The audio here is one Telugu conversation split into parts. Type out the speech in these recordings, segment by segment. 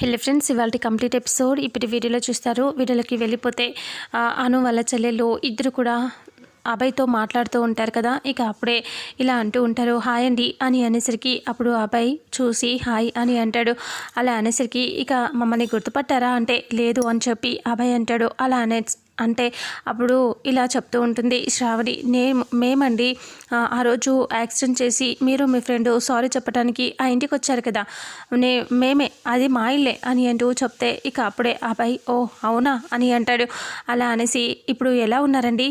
హెల్లో ఫ్రెండ్స్ ఇవాళ కంప్లీట్ ఎపిసోడ్ ఇప్పటి వీడియోలో చూస్తారు. వీడియోలోకి వెళ్ళిపోతే అను వాళ్ళ చెల్లెలు ఇద్దరు కూడా అబ్బాయితో మాట్లాడుతూ ఉంటారు కదా. ఇక అప్పుడే ఇలా అంటూ ఉంటారు హాయ్ అండి అని అనేసరికి అప్పుడు అబ్బాయి చూసి హాయ్ అని అంటాడు. అలా అనేసరికి ఇక మమ్మల్ని గుర్తుపట్టారా? అంటే లేదు అని చెప్పి అబ్బాయి అంటాడు. అలా అనే అంటే అప్పుడు ఇలా చెప్తూ ఉంటుంది శ్రావణి నే మేమండి ఆ, రోజు యాక్సిడెంట్ చేసి మీరు మీ ఫ్రెండ్ సారీ చెప్పడానికి ఆ ఇంటికి వచ్చారు కదా నే మేమే అది మా ఇల్లే అని అంటూ చెప్తే ఇక అప్పుడే అబ్బాయి ఓ అవునా అని అంటాడు. అలా అనేసి ఇప్పుడు ఎలా ఉన్నారండి?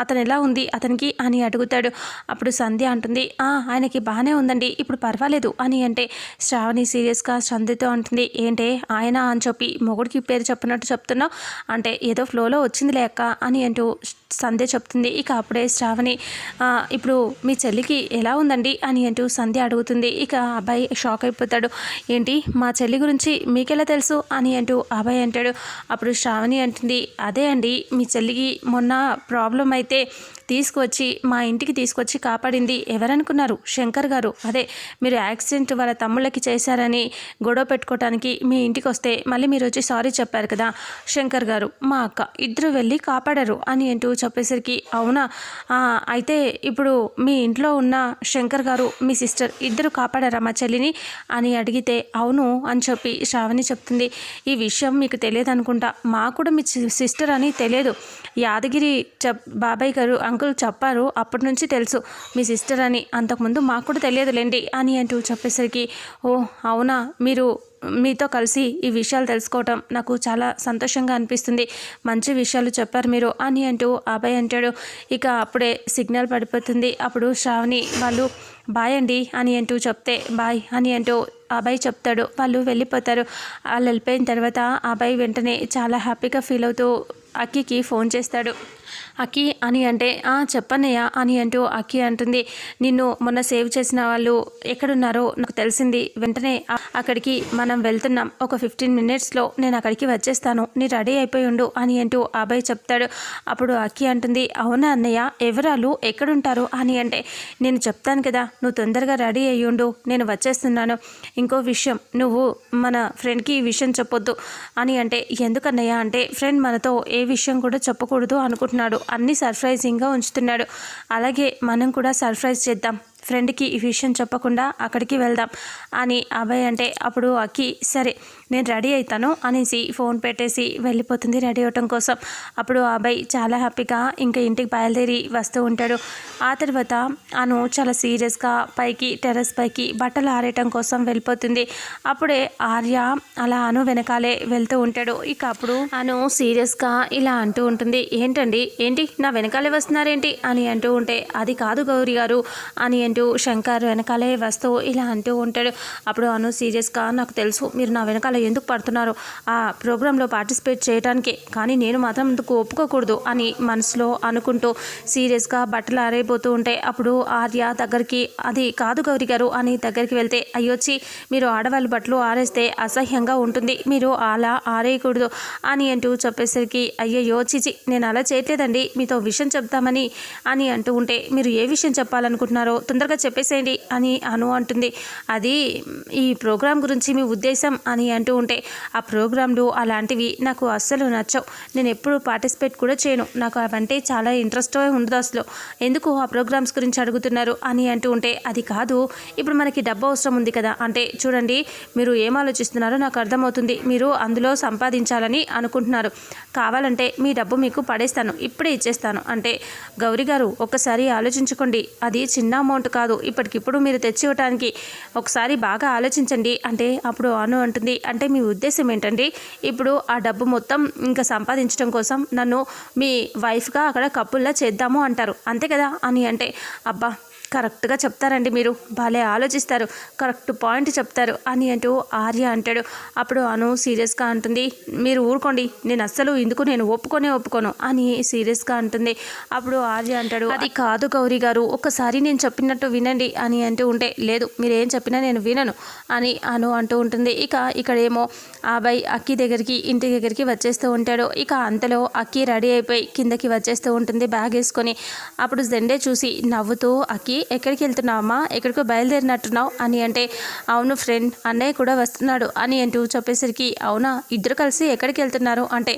అతను ఎలా ఉంది? అతనికి? అని అడుగుతాడు. అప్పుడు సంధ్య అంటుంది "ఆ, ఆయనకి బాగానే ఉందండి ఇప్పుడు పర్వాలేదు అని అంటే శ్రావణి సీరియస్గా సంధ్యతో అంటుంది ఏంటే ఆయన అని చెప్పి మొగుడికి పేరు చెప్పినట్టు చెప్తున్నావు అంటే ఏదో ఫ్లోలో వచ్చింది లేక అని అంటూ సంధ్య చెప్తుంది. ఇక అప్పుడే శ్రావణి ఇప్పుడు మీ చెల్లికి ఎలా ఉందండి? అని అంటూ సంధ్య అడుగుతుంది. ఇక అబ్బాయి షాక్ అయిపోతాడు. ఏంటి మా చెల్లి గురించి మీకెలా తెలుసు? అని అంటూ అబ్బాయి అంటాడు. అప్పుడు శ్రావణి అంటుంది అదే అండి మీ చెల్లికి మొన్న ప్రాబ్లం అయితే తీసుకొచ్చి మా ఇంటికి తీసుకొచ్చి కాపాడింది ఎవరనుకున్నారు? శంకర్ గారు. అదే మీరు యాక్సిడెంట్ వాళ్ళ తమ్ముళ్ళకి చేశారని గొడవ పెట్టుకోవటానికి మీ ఇంటికి వస్తే మళ్ళీ మీరు వచ్చి సారీ చెప్పారు కదా శంకర్ గారు. మా అక్క ఇద్దరు వెళ్ళి కాపాడరు అని అంటూ చెప్పేసరికి అవునా? అయితే ఇప్పుడు మీ ఇంట్లో ఉన్న శంకర్ గారు మీ సిస్టర్ ఇద్దరు కాపాడారా మా చెల్లిని? అని అడిగితే అవును అని చెప్పి శ్రావణి చెప్తుంది. ఈ విషయం మీకు తెలియదు అనుకుంటా మాకు కూడా మీ సిస్టర్ అని తెలియదు. యాదగిరి చెప్ బాబాయ్ గారు అంకుల్ చెప్పారు అప్పటి నుంచి తెలుసు. మీ సిస్టర్ అని అంతకుముందు మాకు కూడా తెలియదులేండి అని అంటూ చెప్పేసరికి ఓ అవునా? మీరు మీతో కలిసి ఈ విషయాలు తెలుసుకోవటం నాకు చాలా సంతోషంగా అనిపిస్తుంది. మంచి విషయాలు చెప్పారు మీరు. అని అంటూ అభయ్ అంటాడు. ఇక అప్పుడే సిగ్నల్ పడిపోతుంది. అప్పుడు శ్రావణి వాళ్ళు బాయ్ అండి అని అంటూ చెప్తే బాయ్ అని అంటూ అబ్బాయి చెప్తాడు. వాళ్ళు వెళ్ళిపోతారు. వాళ్ళు వెళ్ళిపోయిన తర్వాత అబ్బాయి వెంటనే చాలా హ్యాపీగా ఫీల్ అవుతూ అక్కికి ఫోన్ చేస్తాడు. అక్కి అని అంటే "ఆ, చెప్పన్నయ్య అని అంటూ అక్కి అంటుంది. నిన్ను మొన్న సేవ్ చేసిన వాళ్ళు ఎక్కడున్నారో నాకు తెలిసింది. వెంటనే అక్కడికి మనం వెళ్తున్నాం. ఒక ఫిఫ్టీన్ మినిట్స్లో నేను అక్కడికి వచ్చేస్తాను. నీ రెడీ అయిపోయి ఉండు అని అంటూ అబ్బాయి చెప్తాడు. అప్పుడు అక్కి అంటుంది అవునా అన్నయ్య ఎవరాలు ఎక్కడుంటారు? అని అంటే నేను చెప్తాను కదా నువ్వు తొందరగా రెడీ అయ్యి ఉండు. నేను వచ్చేస్తున్నాను. ఇంకో విషయం నువ్వు మన ఫ్రెండ్కి ఈ విషయం చెప్పొద్దు అని అంటే ఎందుకన్నయ్య? అంటే ఫ్రెండ్ మనతో ఏ విషయం కూడా చెప్పకూడదు అనుకుంటున్నాను అనుకుంటున్నాడు అన్నీ సర్ప్రైజింగ్గా ఉంచుతున్నాడు. అలాగే మనం కూడా సర్ప్రైజ్ చేద్దాం. ఫ్రెండ్కి ఈ విషయం చెప్పకుండా అక్కడికి వెళ్దాం. అని అబ్బాయి అంటే అప్పుడు అక్కి సరే నేను రెడీ అవుతాను అనేసి ఫోన్ పెట్టేసి వెళ్ళిపోతుంది రెడీ అవటం కోసం. అప్పుడు ఆ అబ్బాయి చాలా హ్యాపీగా ఇంకా ఇంటికి బయలుదేరి వస్తూ ఉంటాడు. ఆ తర్వాత అను చాలా సీరియస్గా పైకి టెర్రస్ పైకి బట్టలు ఆరేయటం కోసం వెళ్ళిపోతుంది. అప్పుడే ఆర్య అలా అను వెనకాలే వెళ్తూ ఉంటాడు. ఇక అప్పుడు అను సీరియస్గా ఇలా అంటూ ఉంటుంది ఏంటండి? ఏంటి? నా వెనకాలే వస్తున్నారేంటి? అని అంటూ ఉంటే అది కాదు గౌరీ గారు అని అంటూ శంకర్ వెనకాలే వస్తూ ఇలా అంటూ ఉంటాడు. అప్పుడు అను సీరియస్గా నాకు తెలుసు మీరు నా వెనకాల ఎందుకు పడుతున్నారు? ఆ ప్రోగ్రాంలో పార్టిసిపేట్ చేయడానికే కానీ నేను మాత్రం అందుకు ఒప్పుకోకూడదు అని మనసులో అనుకుంటూ సీరియస్గా బట్టలు ఆరైపోతూ ఉంటే అప్పుడు ఆర్య దగ్గరికి అది కాదు గౌరి గారు అని దగ్గరికి వెళ్తే అయ్యొచ్చి మీరు ఆడవాళ్ళ బట్టలు ఆరేస్తే అసహ్యంగా ఉంటుంది మీరు అలా ఆరేయకూడదు అని అంటూ చెప్పేసరికి అయ్యయ్యో చిచి నేను అలా చేయట్లేదండి మీతో విషయం చెప్తామని అని అంటూ ఉంటే మీరు ఏ విషయం చెప్పాలనుకుంటున్నారో తొందరగా చెప్పేసేయండి అని అను అంటుంది. అది ఈ ప్రోగ్రాం గురించి మీ ఉద్దేశం అని అంటూ ఉంటే ఆ ప్రోగ్రాంలు అలాంటివి నాకు అస్సలు నచ్చవు. నేను ఎప్పుడు పార్టిసిపేట్ కూడా చేయను. నాకు అవంటే చాలా ఇంట్రెస్ట్ ఉండదు అసలు. ఎందుకు ఆ ప్రోగ్రామ్స్ గురించి అడుగుతున్నారు? అని అంటూ ఉంటే అది కాదు. ఇప్పుడు మనకి డబ్బు అవసరం ఉంది కదా. అంటే చూడండి మీరు ఏం ఆలోచిస్తున్నారో నాకు అర్థమవుతుంది. మీరు అందులో సంపాదించాలని అనుకుంటున్నారు. కావాలంటే మీ డబ్బు మీకు పడేస్తాను. ఇప్పుడే ఇచ్చేస్తాను. అంటే గౌరీ గారు ఒక్కసారి ఆలోచించుకోండి. అది చిన్న అమౌంట్ కాదు. ఇప్పటికిప్పుడు మీరు తెచ్చి ఇవ్వటానికి ఒకసారి బాగా ఆలోచించండి. అంటే అప్పుడు అను అంటుంది. అంటే అంటే మీ ఉద్దేశం ఏంటండి? ఇప్పుడు ఆ డబ్బు మొత్తం ఇంకా సంపాదించడం కోసం నన్ను మీ వైఫ్గా అక్కడ కప్పుల్లా చేద్దాము అంటారు. అంతే కదా? అని అంటే అబ్బా కరెక్ట్గా చెప్తారండి మీరు. భలే ఆలోచిస్తారు. కరెక్ట్ పాయింట్ చెప్తారు. అని అంటూ ఆర్య అంటాడు. అప్పుడు అను సీరియస్గా అంటుంది మీరు ఊరుకోండి. నేను అస్సలు ఇందుకు నేను ఒప్పుకొనే ఒప్పుకోను అని సీరియస్గా అంటుంది. అప్పుడు ఆర్య అంటాడు అది కాదు గౌరీ గారు. ఒక్కసారి నేను చెప్పినట్టు వినండి అని అంటూ ఉంటే లేదు మీరు ఏం చెప్పినా నేను వినను అని అను అంటూ ఉంటుంది. ఇక ఇక్కడేమో ఆ అబ్బాయి అక్కి దగ్గరికి ఇంటి దగ్గరికి వచ్చేస్తూ ఉంటాడు. ఇక అంతలో అక్కి రెడీ అయిపోయి కిందకి వచ్చేస్తూ ఉంటుంది బ్యాగ్ వేసుకొని. అప్పుడు జెండే చూసి నవ్వుతూ అక్కి ఎక్కడికి వెళ్తున్నావమ్మా? ఎక్కడికో బయలుదేరినట్టున్నావు అని అంటే అవును ఫ్రెండ్ అన్నయ్య కూడా వస్తున్నాడు అని అంటూ చెప్పేసరికి అవునా? ఇద్దరు కలిసి ఎక్కడికి వెళ్తున్నారు? అంటే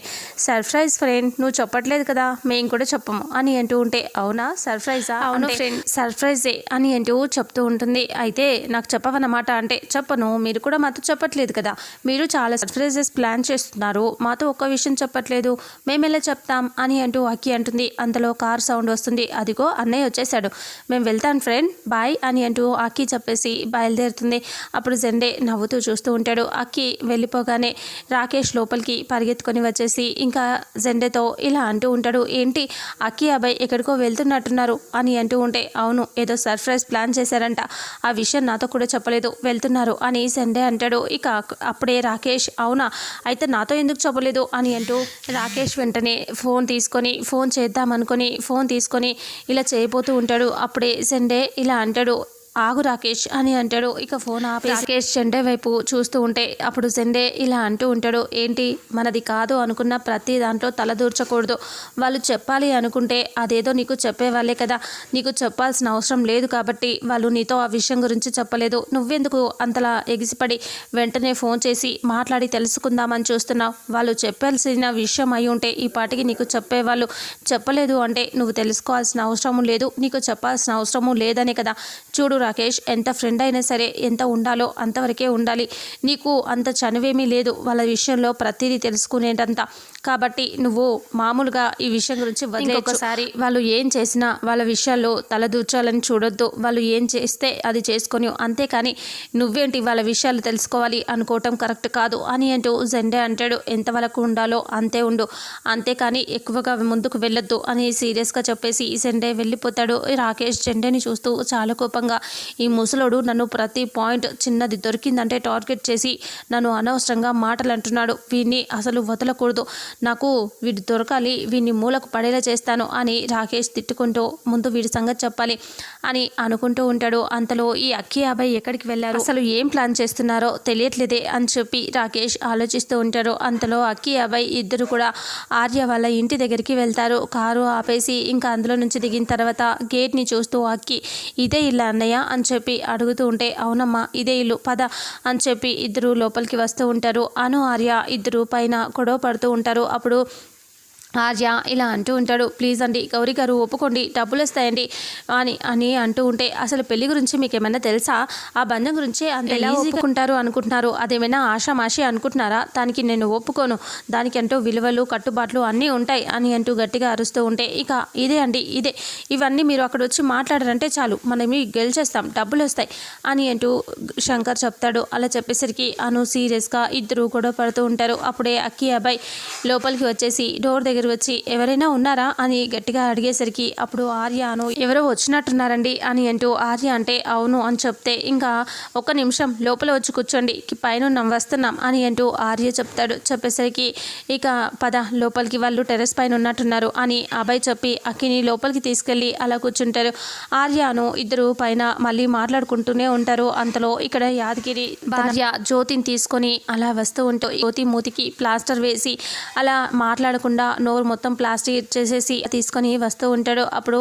సర్ప్రైజ్ ఫ్రెండ్ నువ్వు చెప్పట్లేదు కదా మేము కూడా చెప్పము అని అంటూ ఉంటే అవునా? సర్ప్రైజా? అవును ఫ్రెండ్. సర్ప్రైజే అని అంటూ చెప్తూ ఉంటుంది. అయితే నాకు చెప్పవన్నమాట అంటే చెప్పను మీరు కూడా మాతో చెప్పట్లేదు కదా మీరు చాలా సర్ప్రైజెస్ ప్లాన్ చేస్తున్నారు మాతో ఒక్క విషయం చెప్పట్లేదు మేము ఎలా చెప్తాం అని అంటూ అక్కి అంటుంది. అంతలో కార్ సౌండ్ వస్తుంది. అదిగో అన్నయ్య వచ్చేసాడు మేము వెళ్తాం ఫ్రెండ్ బాయ్ అని అంటూ అక్కి చెప్పేసి బయలుదేరుతుంది. అప్పుడు జెండే నవ్వుతూ చూస్తూ ఉంటాడు. అక్కి వెళ్ళిపోగానే రాకేష్ లోపలికి పరిగెత్తుకొని వచ్చేసి ఇంకా జెండేతో ఇలా అంటూ ఉంటాడు. ఏంటి అక్కి అబ్బాయి ఎక్కడికో వెళ్తున్నట్టున్నారు? అని అంటూ ఉంటే అవును ఏదో సర్ప్రైజ్ ప్లాన్ చేశారంట. ఆ విషయం నాతో కూడా చెప్పలేదు. వెళ్తున్నారు అని జెండే అంటాడు. ఇక అప్పుడే రాకేష్ అవునా? అయితే నాతో ఎందుకు చెప్పలేదు? అని అంటూ రాకేష్ వెంటనే ఫోన్ తీసుకొని ఫోన్ చేద్దామనుకొని ఫోన్ తీసుకొని ఇలా చేయబోతూ ఉంటాడు. అప్పుడే జెండే ఇలా అంటాడు ఆగు రాకేష్ అని అంటాడు. ఇక ఫోన్ ఆపి రాకేష్ జెండే వైపు చూస్తూ ఉంటే అప్పుడు జెండే ఇలా అంటూ ఉంటాడు. ఏంటి? మనది కాదు అనుకున్న ప్రతి దాంట్లో తలదూర్చకూడదు వాళ్ళు చెప్పాలి అనుకుంటే అదేదో నీకు చెప్పేవాళ్ళే కదా. నీకు చెప్పాల్సిన అవసరం లేదు కాబట్టి వాళ్ళు నీతో ఆ విషయం గురించి చెప్పలేదు. నువ్వెందుకు అంతలా ఎగిసిపడి వెంటనే ఫోన్ చేసి మాట్లాడి తెలుసుకుందామని చూస్తున్నావు? వాళ్ళు చెప్పాల్సిన విషయం అయి ఉంటే ఈ పాటికి నీకు చెప్పేవాళ్ళు చెప్పలేదు అంటే నువ్వు తెలుసుకోవాల్సిన అవసరము లేదు. నీకు చెప్పాల్సిన అవసరము లేదనే కదా. చూడు రాకేష్ ఎంత ఫ్రెండ్ అయినా సరే ఎంత ఉండాలో అంతవరకే ఉండాలి. నీకు అంత చనువేమీ లేదు. వాళ్ళ విషయంలో ప్రతిదీ తెలుసుకునేటంత. కాబట్టి నువ్వు మామూలుగా ఈ విషయం గురించి ఒకసారి వాళ్ళు ఏం చేసినా వాళ్ళ విషయాల్లో తలదూర్చాలని చూడొద్దు. వాళ్ళు ఏం చేస్తే అది చేసుకొని అంతేకాని నువ్వేంటి వాళ్ళ విషయాలు తెలుసుకోవాలి అనుకోవటం కరెక్ట్ కాదు అని అంటూ జెండే అంటాడు. ఎంతవరకు ఉండాలో అంతే ఉండు. అంతేకాని ఎక్కువగా ముందుకు వెళ్ళొద్దు అని సీరియస్గా చెప్పేసి జెండే వెళ్ళిపోతాడు రాకేష్. జెండేని చూస్తూ చాలా కోపంగా ఈ ముసలోడు నన్ను ప్రతి పాయింట్ చిన్నది దొరికిందంటే టార్గెట్ చేసి నన్ను అనవసరంగా మాటలు అంటున్నాడు వీడిని అసలు వదలకూడదు. నాకు వీడు దొరకాలి వీడిని మూలకు పడేలా చేస్తాను అని రాకేష్ తిట్టుకుంటూ ముందు వీడి సంగతి చెప్పాలి అని అనుకుంటూ ఉంటాడు. అంతలో ఈ అక్కి అబ్బాయి ఎక్కడికి వెళ్ళారు? అసలు ఏం ప్లాన్ చేస్తున్నారో తెలియట్లేదే అని చెప్పి రాకేష్ ఆలోచిస్తూ ఉంటారు అంతలో అక్కి అబ్బాయి ఇద్దరు కూడా ఆర్య వాళ్ళ ఇంటి దగ్గరికి వెళ్తారు. కారు ఆపేసి ఇంకా అందులో నుంచి దిగిన తర్వాత గేట్ని చూస్తూ అక్కి ఇదే ఇల్లు అన్నయ్య? అని చెప్పి అడుగుతూ ఉంటే అవునమ్మా ఇదే ఇల్లు పద అని చెప్పి ఇద్దరు లోపలికి వస్తూ ఉంటారు. అను ఆర్య ఇద్దరు పైన గొడవ పడుతూ ఉంటారు. అప్పుడు ఆర్య ఇలా అంటూ ఉంటాడు ప్లీజ్ అండి గౌరీ గారు ఒప్పుకోండి డబ్బులు వస్తాయండి అని అని అంటూ ఉంటే అసలు పెళ్ళి గురించి మీకు ఏమైనా తెలుసా? ఆ బంధం గురించి అంత ఎలా ఒప్పుకుంటారు అనుకుంటున్నారు? అదేమైనా ఆషామాషి అనుకుంటున్నారా? దానికి నేను ఒప్పుకోను. దానికి అంటూ విలువలు కట్టుబాట్లు అన్నీ ఉంటాయి అని అంటూ గట్టిగా అరుస్తూ ఉంటే ఇక ఇదే అండి ఇదే. ఇవన్నీ మీరు అక్కడ వచ్చి మాట్లాడారంటే చాలు. మనం గెలిచేస్తాం డబ్బులు వస్తాయి అని అంటూ శంకర్ చెప్తాడు. అలా చెప్పేసరికి అను సీరియస్గా ఇద్దరు గొడవ పడుతూ ఉంటారు. అప్పుడే అక్కి అబ్బాయి లోపలికి వచ్చేసి డోర్ దగ్గర దగ్గర వచ్చి ఎవరైనా ఉన్నారా? అని గట్టిగా అడిగేసరికి అప్పుడు ఆర్య అను ఎవరో వచ్చినట్టున్నారండి అని అంటూ ఆర్య అంటే అవును అని చెప్తే ఇంకా ఒక నిమిషం లోపల వచ్చి కూర్చోండి పైన వస్తున్నాం అని అంటూ ఆర్య చెప్తాడు. చెప్పేసరికి ఇక పద లోపలికి వాళ్ళు టెరెస్ పైన ఉన్నట్టున్నారు అని అబ్బాయి చెప్పి అక్కిని లోపలికి తీసుకెళ్ళి అలా కూర్చుంటారు. ఆర్యను ఇద్దరు పైన మళ్ళీ మాట్లాడుకుంటూనే ఉంటారు. అంతలో ఇక్కడ యాదగిరి భార్య జ్యోతిని తీసుకొని అలా వస్తూ ఉంటూ జ్యోతి మూతికి ప్లాస్టర్ వేసి అలా మాట్లాడకుండా నో నోరు మొత్తం ప్లాస్టిక్ చేసేసి తీసుకొని వస్తూ ఉంటాడు. అప్పుడు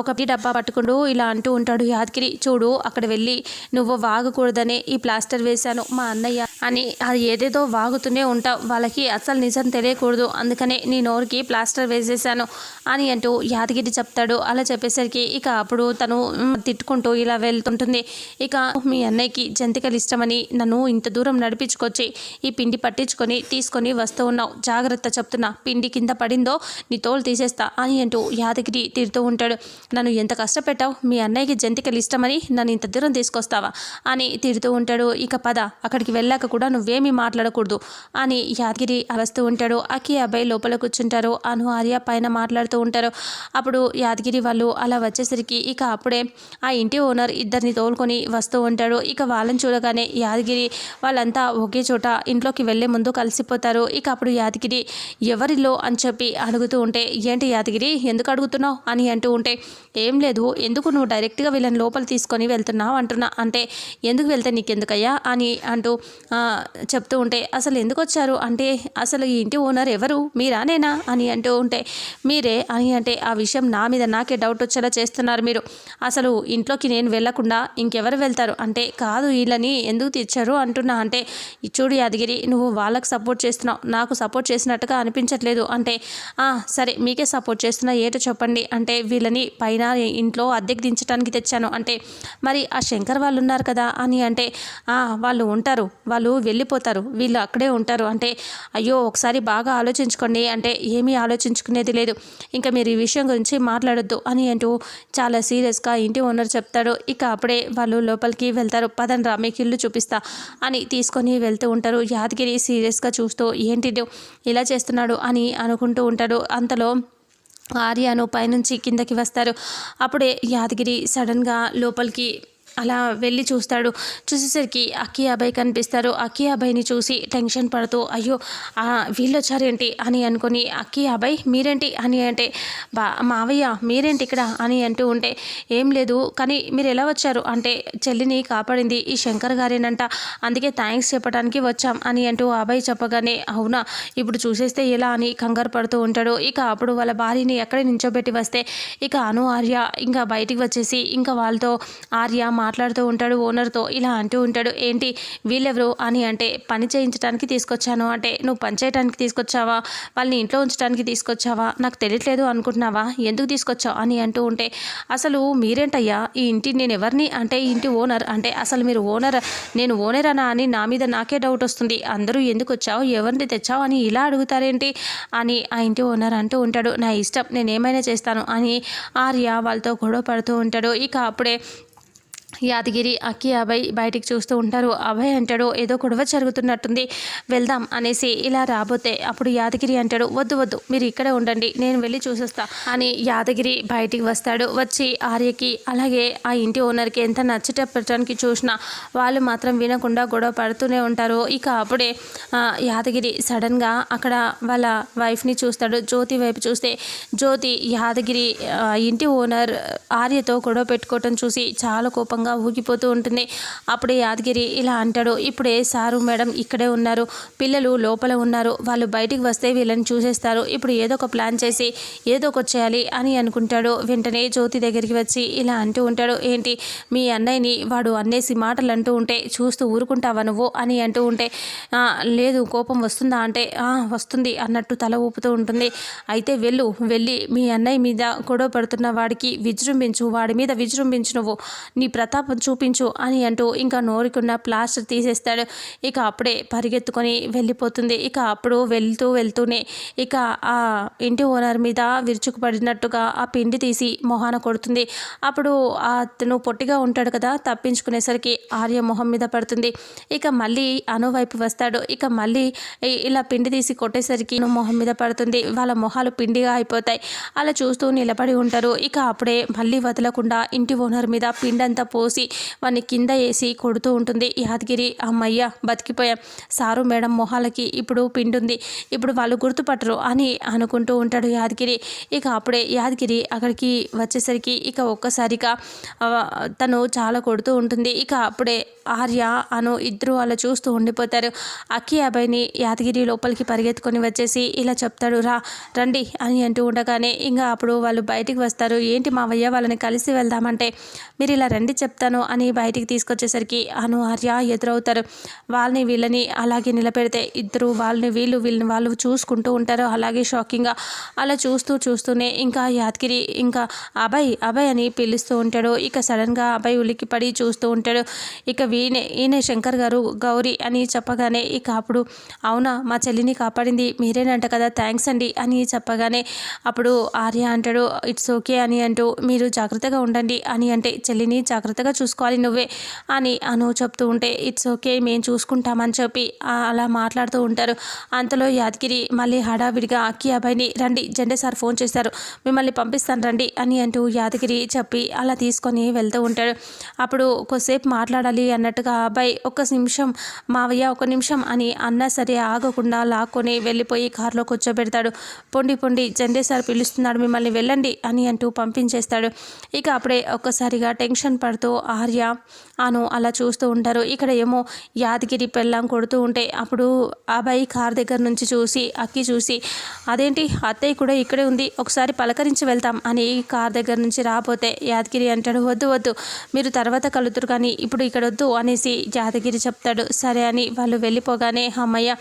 ఒక డబ్బా పట్టుకుంటూ ఇలా అంటూ ఉంటాడు యాదగిరి చూడు అక్కడ వెళ్ళి నువ్వు వాగకూడదని ఈ ప్లాస్టర్ వేశాను మా అన్నయ్య అని. అది ఏదేదో వాగుతూనే ఉంటావు వాళ్ళకి అసలు నిజం తెలియకూడదు అందుకనే నీ నోరుకి ప్లాస్టర్ వేసేసాను అని అంటూ యాదగిరి చెప్తాడు. అలా చెప్పేసరికి ఇక అప్పుడు తను తిట్టుకుంటూ ఇలా వెళ్తుంటుంది. ఇక మీ అన్నయ్యకి జంతికలు ఇష్టమని నన్ను ఇంత దూరం నడిపించుకొచ్చి ఈ పిండి పట్టించుకొని తీసుకొని వస్తూ ఉన్నావు. జాగ్రత్త చెప్తున్నా పిండి కింద పడిందో నీ తోలు తీసేస్తా అని అంటూ యాదగిరి తిడుతూ ఉంటాడు. నన్ను ఎంత కష్టపెట్టావు? మీ అన్నయ్యకి జంతికలు ఇష్టమని నన్ను ఇంత దూరం తీసుకొస్తావా? అని తిడుతూ ఉంటాడు. ఇక పద అక్కడికి వెళ్ళాక కూడా నువ్వేమీ మాట్లాడకూడదు అని యాదగిరి అరస్తూ ఉంటాడు. అకి అబ్బాయి లోపల కూర్చుంటారు. అను ఆర్య పైన మాట్లాడుతూ ఉంటారు. అప్పుడు యాదగిరి వాళ్ళు అలా వచ్చేసరికి ఇక అప్పుడే ఆ ఇంటి ఓనర్ ఇద్దరిని తోలుకొని వస్తూ ఉంటాడు. ఇక వాళ్ళని చూడగానే యాదగిరి వాళ్ళంతా ఒకే చోట ఇంట్లోకి వెళ్ళే ముందు కలిసిపోతారు. ఇక అప్పుడు యాదగిరి ఎవరిలో అని అని చెప్పి అడుగుతూ ఉంటే ఏంటి యాదగిరి ఎందుకు అడుగుతున్నావు? అని అంటూ ఉంటే ఏం లేదు ఎందుకు నువ్వు డైరెక్ట్గా వీళ్ళని లోపల తీసుకొని వెళ్తున్నావు అంటున్నా అంటే ఎందుకు వెళ్తే నీకెందుకయ్యా? అని అంటూ చెప్తూ ఉంటే అసలు ఎందుకు వచ్చారు? అంటే అసలు ఈ ఇంటి ఓనర్ ఎవరు? మీరా నేనా? అని అంటూ ఉంటే మీరే అని అంటే ఆ విషయం నా మీద నాకే డౌట్ వచ్చేలా చేస్తున్నారు మీరు. అసలు ఇంట్లోకి నేను వెళ్ళకుండా ఇంకెవరు వెళ్తారు? అంటే కాదు వీళ్ళని ఎందుకు తెచ్చారు అంటున్నా అంటే చూడు యాదగిరి నువ్వు వాళ్ళకి సపోర్ట్ చేస్తున్నావు నాకు సపోర్ట్ చేసినట్టుగా అనిపించట్లేదు అంటే అంటే సరే మీకే సపోర్ట్ చేస్తున్నా ఏటో చెప్పండి. అంటే వీళ్ళని పైన ఇంట్లో అద్దెకి దించడానికి తెచ్చాను. అంటే మరి ఆ శంకర్ వాళ్ళు ఉన్నారు కదా అని అంటే వాళ్ళు ఉంటారు. వాళ్ళు వెళ్ళిపోతారు. వీళ్ళు అక్కడే ఉంటారు. అంటే అయ్యో ఒకసారి బాగా ఆలోచించుకోండి. అంటే ఏమీ ఆలోచించుకునేది లేదు. ఇంకా మీరు ఈ విషయం గురించి మాట్లాడొద్దు. అని అంటూ చాలా సీరియస్గా ఇంటి ఓనర్ చెప్తాడు. ఇక అప్పుడే వాళ్ళు లోపలికి వెళ్తారు. పదండి రా మీకు ఇల్లు చూపిస్తా. అని తీసుకొని వెళ్తూ ఉంటారు. యాదగిరి సీరియస్గా చూస్తూ ఏంటి ఇలా చేస్తున్నాడు. అని అనుకుంటూ ఉంటాడు. అంతలో ఆర్యాను పైనుంచి కిందకి వస్తారు. అప్పుడే యాదగిరి సడన్గా లోపలికి అలా వెళ్ళి చూస్తాడు. చూసేసరికి అక్కి అబ్బాయి కనిపిస్తారు. అక్కి అబ్బాయిని చూసి టెన్షన్ పడుతూ అయ్యో వీళ్ళు వచ్చారేంటి అని అనుకుని అక్కి అబ్బాయి మీరేంటి అని అంటే బా మావయ్య మీరేంటి ఇక్కడ అని అంటూ ఉంటే ఏం లేదు కానీ మీరు ఎలా వచ్చారు? అంటే చెల్లిని కాపాడింది ఈ శంకర్ గారేనంట. అందుకే థ్యాంక్స్ చెప్పడానికి వచ్చాం అని అంటూ ఆ అబ్బాయి చెప్పగానే అవునా ఇప్పుడు చూసేస్తే ఎలా అని కంగారు పడుతూ ఉంటాడు. ఇక అప్పుడు వాళ్ళ భార్యని ఎక్కడ నించోబెట్టి వస్తే ఇక అను ఆర్య ఇంకా బయటికి వచ్చేసి ఇంకా వాళ్ళతో ఆర్య మా మాట్లాడుతూ ఉంటాడు ఓనర్తో ఇలా అంటూ ఉంటాడు. ఏంటి వీళ్ళెవరు? అని అంటే పని చేయించడానికి తీసుకొచ్చాను. అంటే నువ్వు పని చేయడానికి తీసుకొచ్చావా? వాళ్ళని ఇంట్లో ఉంచడానికి తీసుకొచ్చావా? నాకు తెలియట్లేదు అనుకుంటున్నావా? ఎందుకు తీసుకొచ్చావు? అని అంటూ ఉంటే అసలు మీరేంటయ్యా? ఈ ఇంటి నేను ఎవరిని? అంటే ఇంటి ఓనర్. అంటే అసలు మీరు ఓనర్ నేను ఓనర్ అనా? అని నా మీద నాకే డౌట్ వస్తుంది. అందరూ ఎందుకు వచ్చావు? ఎవరిని తెచ్చావు? అని ఇలా అడుగుతారేంటి? అని ఆ ఇంటి ఓనర్ అంటూ ఉంటాడు. నా ఇష్టం నేను ఏమైనా చేస్తాను అని ఆర్య వాళ్ళతో గొడవ పడుతూ ఉంటాడు. ఇక అప్పుడే యాదగిరి అక్కి అభయ్ బయటికి చూస్తూ ఉంటారు. అభయ్ అంటాడు ఏదో గొడవ జరుగుతున్నట్టుంది వెళ్దాం అనేసి ఇలా రాబోతే అప్పుడు యాదగిరి అంటాడు వద్దు వద్దు మీరు ఇక్కడే ఉండండి నేను వెళ్ళి చూసేస్తా అని యాదగిరి బయటికి వస్తాడు. వచ్చి ఆర్యకి అలాగే ఆ ఇంటి ఓనర్కి ఎంత నచ్చటప్పటానికి చూసినా వాళ్ళు మాత్రం వినకుండా గొడవ పడుతూనే ఉంటారు. ఇక అప్పుడే యాదగిరి సడన్గా అక్కడ వాళ్ళ వైఫ్ని చూస్తాడు. జ్యోతి వైపు చూస్తే జ్యోతి యాదగిరి ఇంటి ఓనర్ ఆర్యతో గొడవ పెట్టుకోవటం చూసి చాలా కోపం కోపంగా ఊగిపోతూ ఉంటుంది. అప్పుడే యాదగిరి ఇలా అంటాడు ఇప్పుడే సారు మేడం ఇక్కడే ఉన్నారు. పిల్లలు లోపల ఉన్నారు. వాళ్ళు బయటికి వస్తే వీళ్ళని చూసేస్తారు. ఇప్పుడు ఏదో ఒక ప్లాన్ చేసి ఏదో ఒకటి చేయాలి అని అనుకుంటాడు. వెంటనే జ్యోతి దగ్గరికి వచ్చి ఇలా అంటూ ఉంటాడు ఏంటి మీ అన్నయ్యని వాడు అన్నేసి మాటలు అంటూ ఉంటే చూస్తూ ఊరుకుంటావా నువ్వు? అని అంటూ ఉంటే లేదు కోపం వస్తుందా? అంటే వస్తుంది అన్నట్టు తల ఊపుతూ ఉంటుంది. అయితే వెళ్ళు వెళ్ళి మీ అన్నయ్య మీద గొడవ పడుతున్న వాడికి విజృంభించు వాడి మీద విజృంభించు నువ్వు. నీ ప్రతాపం చూపించు అని అంటూ ఇంకా నోరుకున్న ప్లాస్టర్ తీసేస్తాడు. ఇక అప్పుడే పరిగెత్తుకొని వెళ్ళిపోతుంది. ఇక అప్పుడు వెళ్తూ వెళ్తూనే ఇక ఆ ఇంటి ఓనర్ మీద విరుచుకుపడినట్టుగా ఆ పిండి తీసి మొహాన కొడుతుంది. అప్పుడు అతను పొట్టిగా ఉంటాడు కదా తప్పించుకునేసరికి ఆర్య మొహం మీద పడుతుంది. ఇక మళ్ళీ అను వైపు వస్తాడు. ఇక మళ్ళీ ఇలా పిండి తీసి కొట్టేసరికి మొహం మీద పడుతుంది. వాళ్ళ మొహాలు పిండిగా అయిపోతాయి. అలా చూస్తూ నిలబడి ఉంటారు. ఇక అప్పుడే మళ్ళీ వదలకుండా ఇంటి ఓనర్ మీద పిండంతా పోసి వాడిని కింద వేసి కొడుతూ ఉంటుంది. యాదగిరి అమ్మయ్య బతికిపోయాం. సారు మేడం మొహాలకి ఇప్పుడు పిండి ఉంది ఇప్పుడు వాళ్ళు గుర్తుపట్టరు అని అనుకుంటూ ఉంటాడు యాదగిరి. ఇక అప్పుడే యాదగిరి అక్కడికి వచ్చేసరికి ఇక ఒక్కసారిగా తను చాలా కొడుతూ ఉంటుంది. ఇక అప్పుడే ఆర్య అను ఇద్దరు అలా చూస్తూ ఉండిపోతారు. అక్కి అబ్బాయిని యాదగిరి లోపలికి పరిగెత్తుకొని వచ్చేసి ఇలా చెప్తాడు రా రండి అని అంటూ ఉండగానే ఇంకా అప్పుడు వాళ్ళు బయటికి వస్తారు. ఏంటి మావయ్య వాళ్ళని కలిసి వెళ్దామంటే మీరు ఇలా రండి చెప్తాను అని బయటికి తీసుకొచ్చేసరికి అను ఆర్య ఎదురవుతారు. వాళ్ళని వీళ్ళని అలాగే నిలబెడితే ఇద్దరు వాళ్ళని వీళ్ళు వీళ్ళని వాళ్ళు చూసుకుంటూ ఉంటారు. అలాగే షాకింగ్గా అలా చూస్తూ చూస్తూనే ఇంకా యాదగిరి ఇంకా అభయ్ అభయ్ అని పిలుస్తూ ఉంటాడు. ఇక సడన్గా అభయ్ ఉలికి పడి చూస్తూ ఉంటాడు. ఇక వీనే ఈయనే శంకర్ గారు గౌరీ అని చెప్పగానే ఇక అప్పుడు అవునా మా చెల్లిని కాపాడింది మీరేనంట కదా థ్యాంక్స్ అండి అని చెప్పగానే అప్పుడు ఆర్య అంటాడు ఇట్స్ ఓకే అని అంటూ మీరు జాగ్రత్తగా ఉండండి అని అంటే చెల్లిని జాగ్రత్త జాగ్రత్తగా చూసుకోవాలి. నువ్వే అని అను చెప్తూ ఉంటే ఇట్స్ ఓకే మేము చూసుకుంటామని చెప్పి అలా మాట్లాడుతూ ఉంటారు. అంతలో యాదగిరి మళ్ళీ హడావిడిగా అక్కి అబ్బాయిని రండి జెండే సార్ ఫోన్ చేశారు. మిమ్మల్ని పంపిస్తాను రండి అని అంటూ యాదగిరి చెప్పి అలా తీసుకొని వెళ్తూ ఉంటాడు. అప్పుడు కొద్దిసేపు మాట్లాడాలి అన్నట్టుగా అబ్బాయి ఒక్క నిమిషం మావయ్య ఒక నిమిషం అని అన్నా సరే ఆగకుండా లాక్కొని వెళ్ళిపోయి కారులో కూర్చోబెడతాడు. పొండి పొండి జెండే సార్ పిలుస్తున్నాడు మిమ్మల్ని వెళ్ళండి అని అంటూ పంపించేస్తాడు. ఇక అప్పుడే ఒక్కసారిగా టెన్షన్ పడుతూ ఆర్య అను అలా చూస్తూ ఉంటారు. ఇక్కడ ఏమో యాదగిరి పెళ్ళాం కొడుతూ ఉంటే అప్పుడు అబ్బాయి కార్ దగ్గర నుంచి చూసి అక్కి చూసి అదేంటి? అత్తయ్య కూడా ఇక్కడే ఉంది. ఒకసారి పలకరించి వెళ్తాం అని కార్ దగ్గర నుంచి రాబోతే యాదగిరి అంటాడు వద్దు వద్దు. మీరు తర్వాత కలుతురు కానీ ఇప్పుడు ఇక్కడ వద్దు అనేసి యాదగిరి చెప్తాడు. సరే అని వాళ్ళు వెళ్ళిపోగానే అమ్మయ్య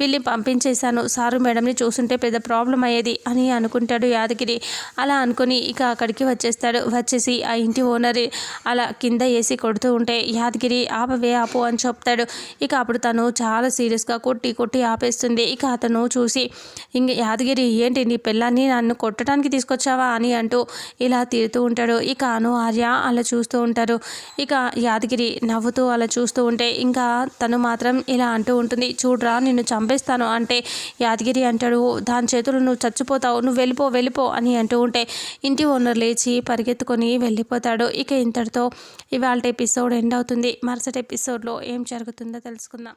వీళ్ళని పంపించేశాను. సారు మేడంని చూస్తుంటే పెద్ద ప్రాబ్లం అయ్యేది అని అనుకుంటాడు యాదగిరి. అలా అనుకుని ఇక అక్కడికి వచ్చేస్తాడు. వచ్చేసి ఆ ఇంటి ఓనర్ అలా కింద వేసి కొడుతూ ఉంటే యాదగిరి ఆపవే ఆపు అని చెప్తాడు. ఇక అప్పుడు తను చాలా సీరియస్గా కొట్టి కొట్టి ఆపేస్తుంది. ఇక అతను చూసి ఇంక యాదగిరి ఏంటి నీ పిల్లాన్ని నన్ను కొట్టడానికి తీసుకొచ్చావా? అని అంటూ ఇలా తీరుతూ ఉంటాడు. ఇక అను ఆర్య అలా చూస్తూ ఉంటారు. ఇక యాదగిరి నవ్వుతూ అలా చూస్తూ ఉంటే ఇంకా తను మాత్రం ఇలా అంటూ ఉంటుంది చూడరా నిన్ను చంపేస్తాను. అంటే యాదగిరి అంటాడు దాని చేతులు నువ్వు చచ్చిపోతావు నువ్వు వెళ్ళిపో వెళ్ళిపో అని అంటూ ఉంటే ఇంటి ఓనర్ లేచి పరిగెత్తుకొని వెళ్ళిపోతాడు. ఇక ఇంతటితో ఇవాళ ఎపిసోడ్ ఎండ్ అవుతుంది. మరుసటి ఎపిసోడ్లో ఏం జరుగుతుందో తెలుసుకుందాం.